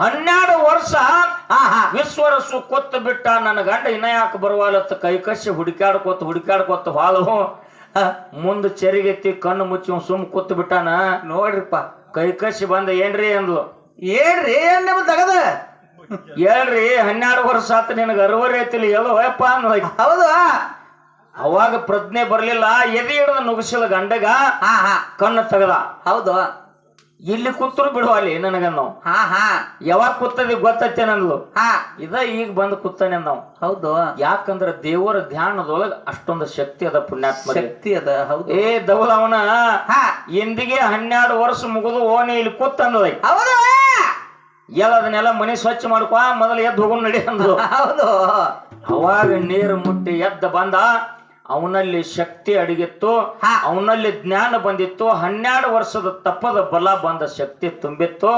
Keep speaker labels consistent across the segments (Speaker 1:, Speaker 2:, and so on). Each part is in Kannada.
Speaker 1: ಹನ್ನೆರಡು ವರ್ಷ
Speaker 2: ವಿಶ್ವರಸು
Speaker 1: ಕೊತ್ತ ಕೊತ್ತು ಬಿಟ್ಟ ನನ್ನ ಗಂಡ ಇನ್ನ ಯಾಕೆ ಬರುವಲ್ಲತ್ತ ಕೈ ಕಸಿ ಹುಡುಕಾಡ್ಕೊತ್ತ ಹಾಲು ಮುಂದ ಚೆರಿಗೆತ್ತಿ ಕಣ್ಣು ಮುಚ್ಚಿ ಸುಮ್ ಕೂತ್ ಬಿಟ್ಟಾನ?
Speaker 2: ನೋಡ್ರಿಪ್ಪ.
Speaker 1: ಕೈ ಕಸಿ ಬಂದ ಏನ್ರಿ ಅಂದ್ಲು?
Speaker 2: ಏನ್ರಿ ಏನ್ ನಿಮ್ ತಗದ?
Speaker 1: ಹೇಳ್ರಿ ಹನ್ನೆರಡು ವರ್ಷ ಆತ ನಿನಗೆ ಅರವರಿ ಐತಿಲ್ಲ ಎಲ್ಲೋ ಯಪ್ಪ ಅಂದ
Speaker 2: ಹೌದ?
Speaker 1: ಅವಾಗ ಪ್ರಜ್ಞೆ ಬರ್ಲಿಲ್ಲ ಎದೆ ಹಿಡಿದ ನುಗ್ಸಿಲ್ಲ ಗಂಡಗ. ಕಣ್ಣು ತೆಗದ.
Speaker 2: ಹೌದು.
Speaker 1: ಇಲ್ಲಿ ಕೂತ್ರು ಬಿಡುವ ಅಲ್ಲಿ ನನಗನ್ನು.
Speaker 2: ಹಾ ಹಾ.
Speaker 1: ಯಾವಾಗ ಕೂತದಿ ಗೊತ್ತೈತೆ ನಂದು.
Speaker 2: ಹಾ.
Speaker 1: ಇದ ಈಗ ಬಂದು ಕೂತಾನೆ ನಾವು.
Speaker 2: ಹೌದು.
Speaker 1: ಯಾಕಂದ್ರ ದೇವರ ಧ್ಯಾನದೊಳಗ ಅಷ್ಟೊಂದು ಶಕ್ತಿ ಅದ ಪುಣ್ಯಾತ್ಮ
Speaker 2: ಶಕ್ತಿ ಅದ ಹೌದು.
Speaker 1: ಏ
Speaker 2: ಹಾ.
Speaker 1: ಎಂದಿಗೆ ಹನ್ನೆರಡು ವರ್ಷ ಮುಗಿದು ಓನೆ ಇಲ್ಲಿ ಕೂತಂದ
Speaker 2: ಹೌದು.
Speaker 1: ಎಲ್ಲ ಅದನ್ನೆಲ್ಲ ಮನೆ ಸ್ವಚ್ಛ ಮಾಡ್ಕೊ ಮೊದಲು ಎದ್ದು ಹೋಗೋಣ ನಡಿ ಅಂದ್ರು
Speaker 2: ಹೌದು.
Speaker 1: ಅವಾಗ ನೀರು ಮುಟ್ಟಿ ಎದ್ದ ಬಂದ ಅವನಲ್ಲಿ ಶಕ್ತಿ ಅಡಗಿತ್ತು. ಅವನಲ್ಲಿ ಜ್ಞಾನ ಬಂದಿತ್ತು ಹನ್ನೆರಡು ವರ್ಷದ ತಪ್ಪದ ಬಲ ಬಂದ ಶಕ್ತಿ ತುಂಬಿತ್ತು.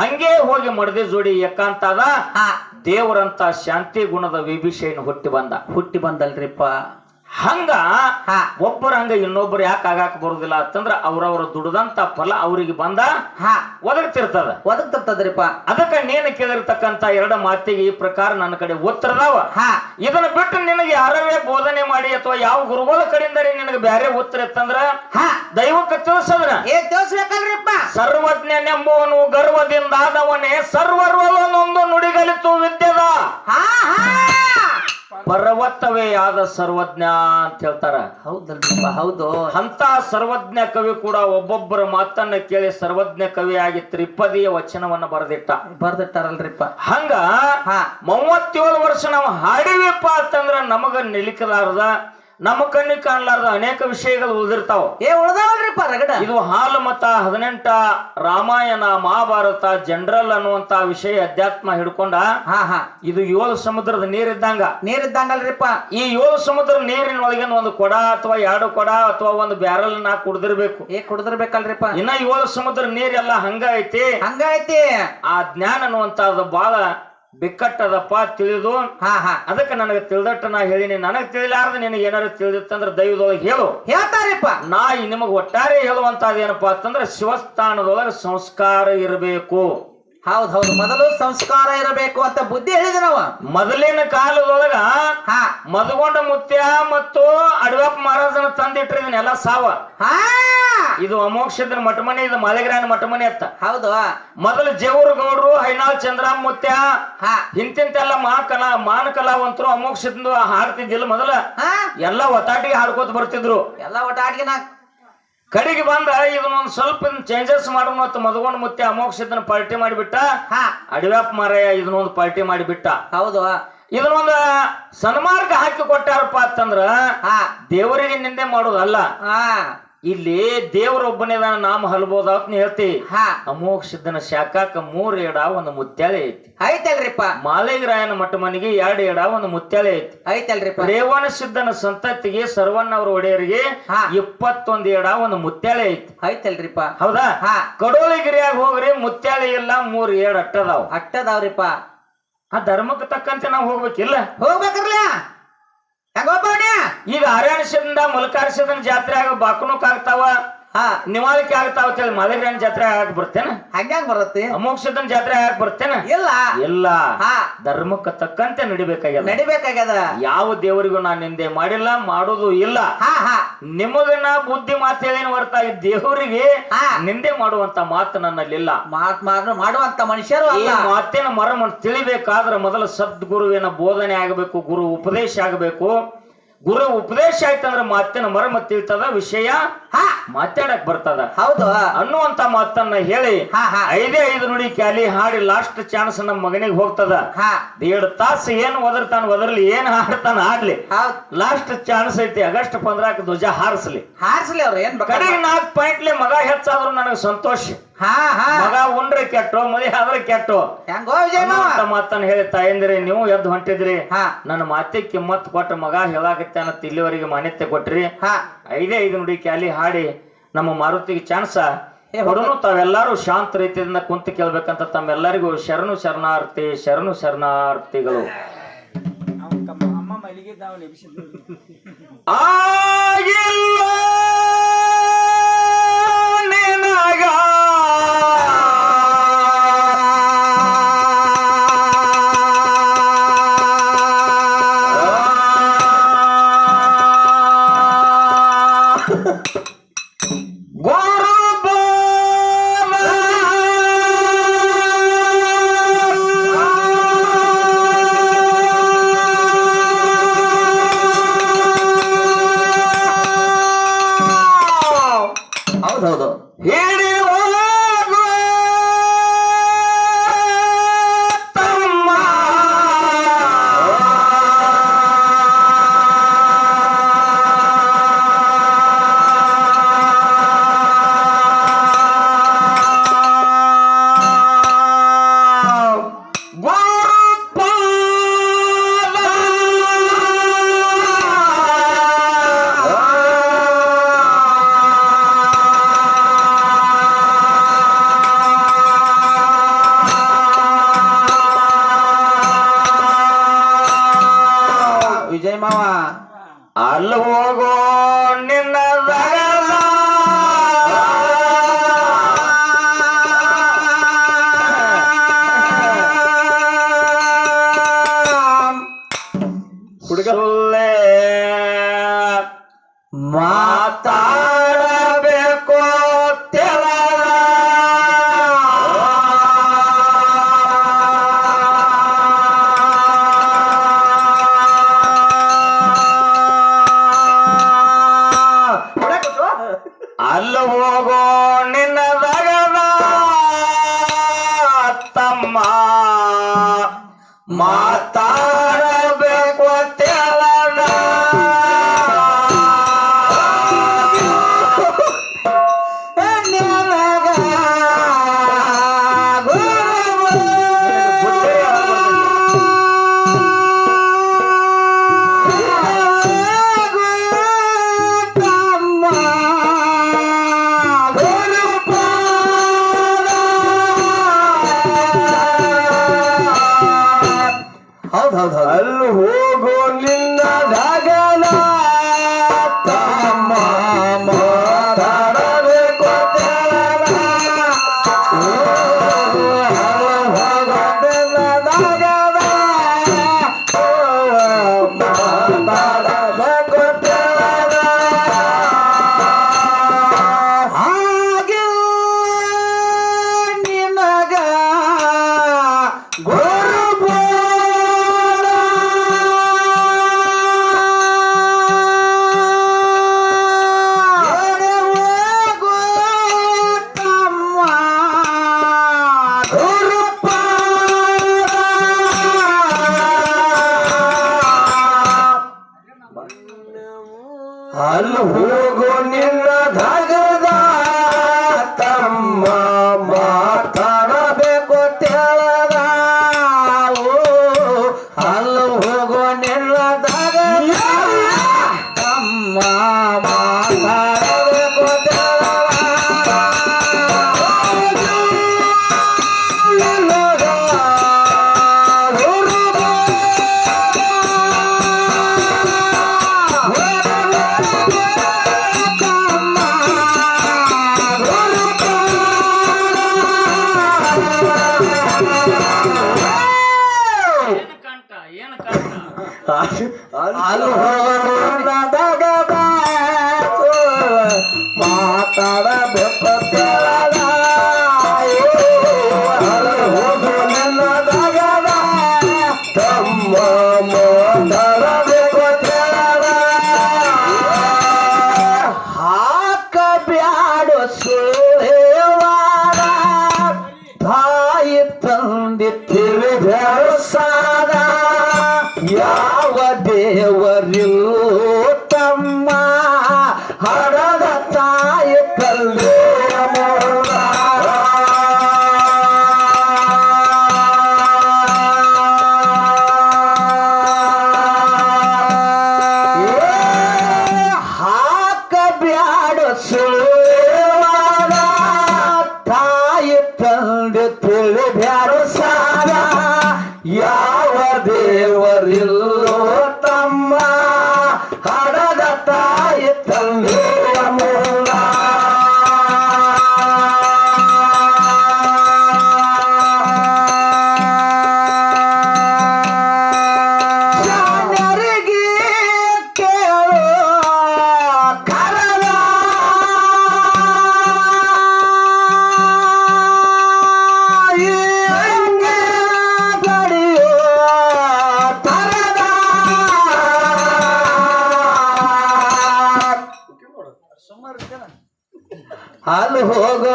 Speaker 1: ಹಂಗೆ ಹೋಗಿ ಮಡದಿ ಜೋಡಿ ಏಕಾಂತ ಅದ
Speaker 2: ಹಾ.
Speaker 1: ದೇವರಂತ ಶಾಂತಿ ಗುಣದ ವಿಭೀಷಣ ಹುಟ್ಟಿ ಬಂದ.
Speaker 2: ಹುಟ್ಟಿ ಬಂದಲ್ರಿಪ್ಪ.
Speaker 1: ಹಂಗ
Speaker 2: ಹಾ.
Speaker 1: ಒಬ್ಬರ ಹಂಗ ಇನ್ನೊಬ್ಬರು ಯಾಕೆ ಆಗಾಕ ಬರುದಿಲ್ಲ ಅಂತಂದ್ರ ಅವ್ರವ್ರ ದುಡ್ದಂತ ಫಲ ಅವರಿಗೆ ಬಂದ
Speaker 2: ಹಾ.
Speaker 1: ಒದಗ್ತಿರ್ತದ.
Speaker 2: ಒದಗ್ತಿರ್ತದ್ರಿಪ
Speaker 1: ಅದಕ್ಕ ನೇನು ಕೇಳಿರ್ತಕ್ಕಂತ ಎರಡು ಮಾತಿಗೆ ಈ ಪ್ರಕಾರ ನನ್ನ ಕಡೆ ಉತ್ತರದಾವ.
Speaker 2: ಹಾ.
Speaker 1: ಇದನ್ನ ಬಿಟ್ಟು ನಿನಗೆ ಯಾರವೇ ಬೋಧನೆ ಮಾಡಿ ಅಥವಾ ಯಾವ ಗುರುಗಳ ಕಡೆಯಿಂದ ನಿನಗೆ ಬ್ಯಾರೆ ಉತ್ತರ ಇತ್ತಂದ್ರ?
Speaker 2: ಹಾ.
Speaker 1: ದೈವಕ್ಕೆ ತಿಳಿಸದ್ರ?
Speaker 2: ಏ ತೋರ್ಸ್ಬೇಕಲ್ರಿಪ್ಪ
Speaker 1: ಸರ್ವಜ್ಞನೆಂಬುವನು ಗರ್ವದಿಂದಾದವನೇ ಸರ್ವರ್ವಲೊಂದೊಂದು ನುಡಿಗಲಿತು ವಿದ್ಯದ
Speaker 2: ಹಾ ಹಾ
Speaker 1: ಪರ್ವತವೇ ಆದ ಸರ್ವಜ್ಞ ಅಂತ ಹೇಳ್ತಾರ.
Speaker 2: ಹೌದಲ್ವಾ ಹೌದು.
Speaker 1: ಅಂತ ಸರ್ವಜ್ಞ ಕವಿ ಕೂಡ ಒಬ್ಬೊಬ್ಬರ ಮಾತನ್ನ ಕೇಳಿ ಸರ್ವಜ್ಞ ಕವಿ ಆಗಿ ತ್ರಿಪದಿಯ ವಚನವನ್ನ ಬರೆದಿಟ್ಟ.
Speaker 2: ಬರ್ದಿಟ್ಟಾರಲ್ರಿಪ್ಪ.
Speaker 1: ಹಂಗ
Speaker 2: ಹಾ.
Speaker 1: ಮೂವತ್ತೇಳು ವರ್ಷ ನಾವು ಹಾಡಿವಿಪ್ಪ ಅಂತಂದ್ರ ನಮಗ ನಿಲಿಕಲಾರ್ದ ನಮ್ಮ ಕಣ್ಣಿಗೆ ಕಾಣಲಾರ್ದ ಅನೇಕ ವಿಷಯಗಳು ಉಳಿದಿರ್ತಾವ.
Speaker 2: ಏ ಉಳ್ದಾವಲ್ರಿಪ್ಪ ರಗಡ.
Speaker 1: ಇದು ಹಾಲು ಮತ ಹದಿನೆಂಟ ರಾಮಾಯಣ ಮಹಾಭಾರತ ಜನರಲ್ ಅನ್ನುವಂತ ವಿಷಯ ಅಧ್ಯಾತ್ಮ ಹಿಡ್ಕೊಂಡ
Speaker 2: ಹಾ ಹಾ.
Speaker 1: ಇದು ಏಳು ಸಮುದ್ರದ ನೀರಿದ್ದಂಗ.
Speaker 2: ನೀರಿದ್ದಂಗಲ್ರಿಪ್ಪ.
Speaker 1: ಈ ಏಳು ಸಮುದ್ರ ನೀರಿನ ಒಳಗಿನ ಒಂದು ಕೊಡ ಅಥವಾ ಎರಡು ಕೊಡ ಅಥವಾ ಒಂದು ಬ್ಯಾರಲ್ ನಾ ಕುಡ್ದಿರ್ಬೇಕು.
Speaker 2: ಏ ಕುಡ್ದಿರ್ಬೇಕಲ್ರಿಪ್ಪ.
Speaker 1: ಇನ್ನ ಏಳು ಸಮುದ್ರ ನೀರೆಲ್ಲ ಹಂಗ ಐತಿ.
Speaker 2: ಹಂಗೈತಿ
Speaker 1: ಆ ಜ್ಞಾನ ಅನ್ನುವಂಥದ್ದು ಬಹಳ ಬಿಕ್ಕಟ್ಟದಪ್ಪ ತಿಳಿದು
Speaker 2: ಹಾ ಹಾ.
Speaker 1: ಅದಕ್ಕೆ ನನಗೆ ತಿಳಿದಟ್ಟು ನಾ ಹೇಳಿನಿ. ನನಗೆ ತಿಳಿಲಾರ್ದ ನಿನಗೆ ಏನಾರು ತಿಳಿದಿತ್ತಂದ್ರೆ ದೈವದೊಳಗೆ ಹೇಳು.
Speaker 2: ಹೇಳ್ತಾರಿಪ್ಪ.
Speaker 1: ನಾ ನಿಮಗೆ ಒಟ್ಟಾರೆ ಹೇಳುವಂತದ್ದು ಏನಪ್ಪಾ ಅಂತಂದ್ರೆ ಶಿವಸ್ಥಾನದೊಳಗೆ ಸಂಸ್ಕಾರ ಇರಬೇಕು.
Speaker 2: ಹೌದ್ ಹೌದು. ಮೊದಲು ಸಂಸ್ಕಾರ ಇರಬೇಕು ಅಂತ ಬುದ್ಧಿ ಹೇಳಿದ ನಾವು.
Speaker 1: ಮೊದಲಿನ ಕಾಲದೊಳಗ
Speaker 2: ಹಾ.
Speaker 1: ಮದಗೊಂಡ ಮುತ್ಯ ಮತ್ತು ಅಡವಪ್ಪ ಮಹಾರಾಜನ ತಂದಿಟ್ರಿ ಇದನ್ನೆಲ್ಲ ಸಾವ.
Speaker 2: ಹಾ.
Speaker 1: ಇದು ಅಮೋಕ್ಷದ್ರ ಮಠಮನೆ ಇದು ಮಲೆಗ್ರಾನ ಮಠಮನೆ ಅಂತ.
Speaker 2: ಹೌದು.
Speaker 1: ಮೊದಲು ಜೇವೂರು ಗೌಡ್ರು ಹೈನಾಲ್ ಚಂದ್ರಾಮ್ ಮುತ್ಯ
Speaker 2: ಹಾ.
Speaker 1: ಇಂತಿಂತೆಲ್ಲ ಮಾ ಕಲಾ ಮಾನ ಕಲಾವಂತರು ಅಮೋಕ್ಷದಿಂದ ಹಾಡ್ತಿದ್ದಿಲ್ಲ ಮೊದಲ.
Speaker 2: ಹಾ.
Speaker 1: ಎಲ್ಲ ಒತ್ತಾಟಿಗೆ ಹಾಡ್ಕೋತ ಬರ್ತಿದ್ರು.
Speaker 2: ಎಲ್ಲ ಒಟ್ಟ ಆಟಿಗೆ ನಾ
Speaker 1: ಕಡೆಗೆ ಬಂದ ಇದನ್ನೊಂದು ಸ್ವಲ್ಪ ಚೇಂಜಸ್ ಮಾಡೋಣ ಅಂತ ಮತ್ತೆ ಅಮೋಕ್ಷ ಅಮೋಕ್ಷದನ್ನ ಪಾರ್ಟಿ ಮಾಡಿಬಿಟ್ಟ.
Speaker 2: ಹಾ.
Speaker 1: ಅಡವ್ಯಾಪ್ ಮಾರಯ್ಯ ಇದನ್ನೊಂದು ಪಾರ್ಟಿ ಮಾಡಿಬಿಟ್ಟ.
Speaker 2: ಹೌದು.
Speaker 1: ಇದನ್ನೊಂದ ಸನ್ಮಾರ್ಗ ಹಾಕಿ ಕೊಟ್ಟಾರಪ್ಪ ಅಂತಂದ್ರ
Speaker 2: ಹಾ.
Speaker 1: ದೇವರಿಗೆ ನಿಂದೆ ಮಾಡೋದಲ್ಲ.
Speaker 2: ಹಾ.
Speaker 1: ಇಲ್ಲಿ ದೇವರೊಬ್ಬನೇ ನಾಮ ಹಲ್ಬೋದ ಅಂತ ಹೇಳ್ತಿ.
Speaker 2: ಹಾ.
Speaker 1: ಅಮೋಕ್ಷದನ ಶಾಖಾಕ ಮೂರ್ ಎಡ ಒಂದು ಮುತ್ಯಾಲೆ ಐತಿ.
Speaker 2: ಐತಲ್ರಿಪ್ಪ.
Speaker 1: ಮಾಲಿಗರಾಯನ ಮಠ ಮನೆಗೆ ಎರಡು ಎಡ ಒಂದು ಮುತ್ಯಾಲೆ ಐತಿ.
Speaker 2: ಐತಲ್ರಿಪ್ಪ.
Speaker 1: ರೇವಣ ಸಿದ್ಧನ ಸಂತತಿಗೆ ಸರ್ವಣ್ಣವ್ರ ಒಡೆಯರಿಗೆ
Speaker 2: ಹಾ.
Speaker 1: ಇಪ್ಪತ್ತೊಂದು ಎಡ ಒಂದು ಮುತ್ಯಾಲೆ ಐತಿ.
Speaker 2: ಐತಲ್ರಿಪ್ಪ.
Speaker 1: ಹೌದಾ?
Speaker 2: ಹಾ.
Speaker 1: ಕಡೋಳಿಗಿರಿಯಾಗ ಹೋಗ್ರಿ ಮುತ್ಯಾಲೆ ಇಲ್ಲ ಮೂರ್ ಏಡ್ ಅಟ್ಟದಾವ್.
Speaker 2: ಅಟ್ಟದಾವ್ರಿಪ್ಪ.
Speaker 1: ಆ ಧರ್ಮಕ್ಕೆ ತಕ್ಕಂತೆ ನಾವು ಹೋಗ್ಬೇಕಿಲ್ಲ?
Speaker 2: ಹೋಗ್ಬೇಕ್ರಲ್ಲ
Speaker 1: ಈಗ ಮುಲಕಾರಿಸಿದ ಜಾತ್ರೆ ಆಗ ಬಾಕುನಕ್ ಆಗ್ತಾವ?
Speaker 2: ಹಾ.
Speaker 1: ನಿವಾಳಿಕೆ ಆಗ್ತಾವ ಅಂತೇಳಿ ಮಾಲಿಗ್ರಾಯನ ಜಾತ್ರೆ ಆಗಕ್ ಬರ್ತೇನ?
Speaker 2: ಹಂಗ್ಯಾಂಗ್ ಬರುತ್ತೆ?
Speaker 1: ಅಮೋಕ್ಷದ ಜಾತ್ರೆ ಆಗಕ್ ಬರ್ತೇನ?
Speaker 2: ಇಲ್ಲ.
Speaker 1: ಇಲ್ಲ.
Speaker 2: ಹಾ.
Speaker 1: ಧರ್ಮಕ್ಕೆ ತಕ್ಕಂತೆ ನಡಿಬೇಕಾಗ್ಯದ.
Speaker 2: ನಡಿಬೇಕಾಗ್ಯದ.
Speaker 1: ಯಾವ ದೇವರಿಗೂ ನಾನು ನಿಂದೆ ಮಾಡಿಲ್ಲ ಮಾಡೋದು ಇಲ್ಲ.
Speaker 2: ಹಾ ಹಾ.
Speaker 1: ನಿಮಗ ನಾ ಬುದ್ಧಿ ಮಾತು ಹೇಳಿನ ಇದ್ದ ದೇವರಿಗೆ. ನಿಂದೆ ಮಾಡುವಂತ ಮಾತು ನನ್ನಲ್ಲಿಲ್ಲ.
Speaker 2: ಮಾತ್ ಮಾಡ್- ಮಾಡುವಂತ ಮನುಷ್ಯರು
Speaker 1: ಈ ಮಾತಿನ ಮರಮ ತಿಳಿಬೇಕಾದ್ರೆ ಮೊದಲು ಸದ್ಗುರುವಿನ ಬೋಧನೆ ಆಗಬೇಕು ಗುರು ಉಪದೇಶ ಆಗಬೇಕು. ಗುರು ಉಪದೇಶ ಆಯ್ತಂದ್ರೆ ಮಾತಿನ ಮರ ತಿಳ್ತದ ವಿಷಯ ಮಾತಾಡಕ್ ಬರ್ತದ.
Speaker 2: ಹೌದು.
Speaker 1: ಅನ್ನುವಂತ ಮಾತನ್ನ ಹೇಳಿ ಐದೇ ಐದು ನುಡಿ ಕ್ಯಾಲಿ ಹಾಡಿ ಲಾಸ್ಟ್ ಚಾನ್ಸ್ ನಮ್ಮ ಮಗನಿಗೆ ಹೋಗ್ತದ.
Speaker 2: ಹಾ.
Speaker 1: ಎರಡು ತಾಸು ಏನ್ ಒದರ್ತಾನ ಒದರ್ಲಿ ಏನ್ ಹಾಡ್ತಾನ
Speaker 2: ಹೌದ್.
Speaker 1: ಲಾಸ್ಟ್ ಚಾನ್ಸ್ ಐತಿ ಆಗಸ್ಟ್ ಪಂದ್ರಾಕ್ ಧ್ವಜ ಹಾರಿಸ್ಲಿ.
Speaker 2: ಹಾರಿಸ್ಲಿ ಅವ್ರ ಏನ್ ಬೇಕಾದ್ರೆ.
Speaker 1: ಕಡೆಗೆ ನಾಲ್ಕು ಪಾಯಿಂಟ್ಲಿ ಮಗ ಹೆಚ್ಚಾದ್ರು ನನಗೆ ಸಂತೋಷ. ಮಗ ಉಂಡ್ರೆ ಕೆಟ್ಟು ಮದಿ ಆದ್ರೆ ಕೆಟ್ಟು. ಮಾತನ್ನ ಹೇಳಿ ತಾಯಂದಿರಿ ನೀವು ಎದ್ದು ಹೊಂಟಿದ್ರಿ.
Speaker 2: ಹಾ.
Speaker 1: ನನ್ನ ಮಾತಿಗೆ ಕಿಮ್ಮತ್ ಕೊಟ್ಟ ಮಗ ಹೇಳಾಕತ್ತೆ ಅನ್ನತ್ ಇಲ್ಲಿವರೆಗೆ ಮಾನ್ಯತೆ ಕೊಟ್ರಿ.
Speaker 2: ಹಾ.
Speaker 1: ಐದೇ ಐದು ನುಡಿ ಕ್ಯಾಲಿ ಹಾಡಿ ನಮ್ಮ ಮಾರುತಿಗೆ ಚಾನ್ಸ ಹೊರನು ತಾವೆಲ್ಲರೂ ಶಾಂತ ರೀತಿಯಿಂದ ಕುಂತು ಕೇಳ್ಬೇಕಂತ ತಮ್ಮೆಲ್ಲರಿಗೂ ಶರಣು ಶರಣಾರ್ಥಿ ಶರಣು ಶರಣಾರ್ಥಿಗಳು. ಆಗಿಲ್ಲ! ಮಾವ.
Speaker 2: ಅಲ್ಲಿ ಹೋಗೋ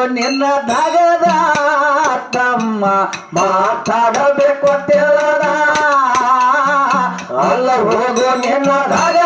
Speaker 2: ನಿನ್ನ ನಗದ ತಮ್ಮ ಮಾತಾಡಬೇಕು ತಿಳದ ಅಲ್ಲ ಹೋಗೋ ನಿನ್ನ ನಗ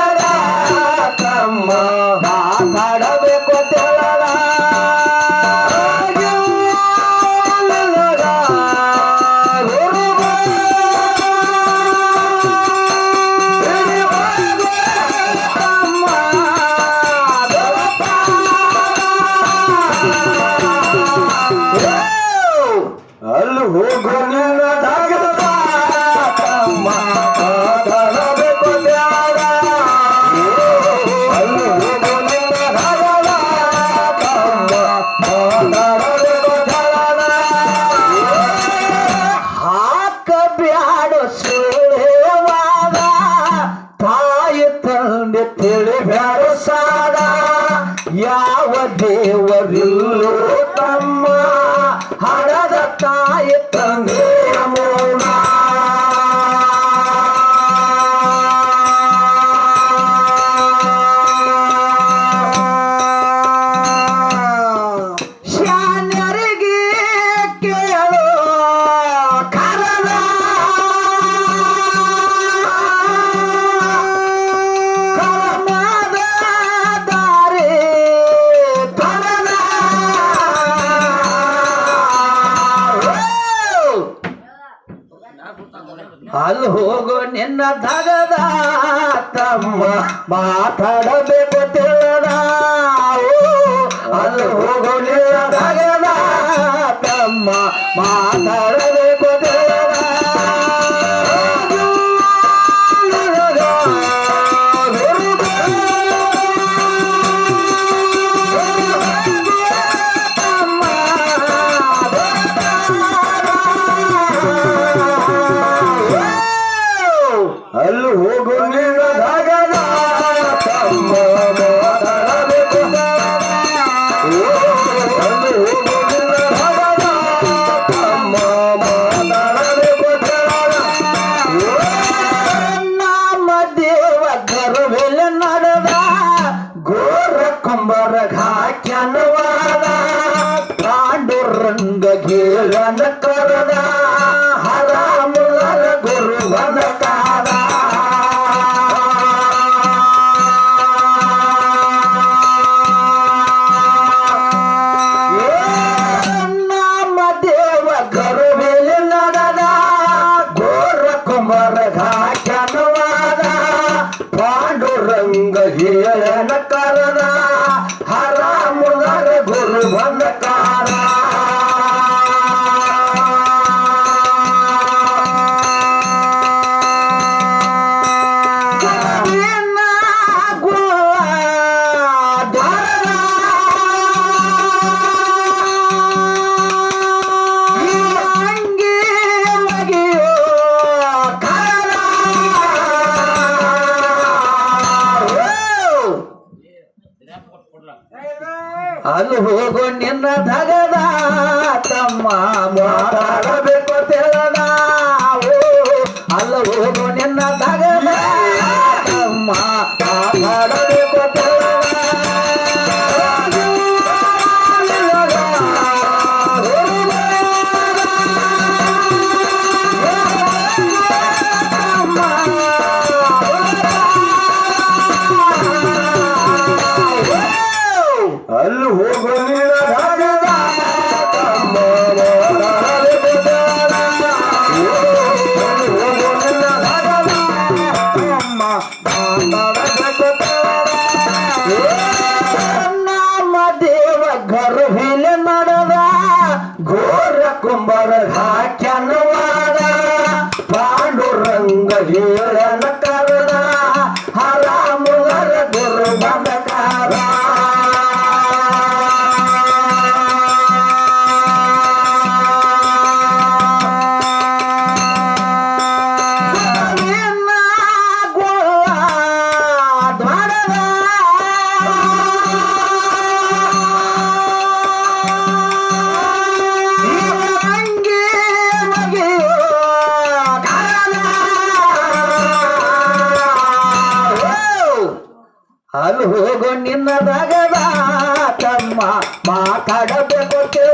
Speaker 2: ಅಲ್ಲಿ ಹೋಗೋ ನಿನ್ನ ತಗದ ತಮ್ಮ ಮಾತಾಡಬೇಕು ತಿಳಿದ
Speaker 1: ಅಲ್ಲಿ ಹೋಗೋ ನಿನ್ನ ತಗದ ತಮ್ಮ ಮಾತಾಡ ಎಲ್ಲೂ ಹೋಗಿ
Speaker 2: sacar de porque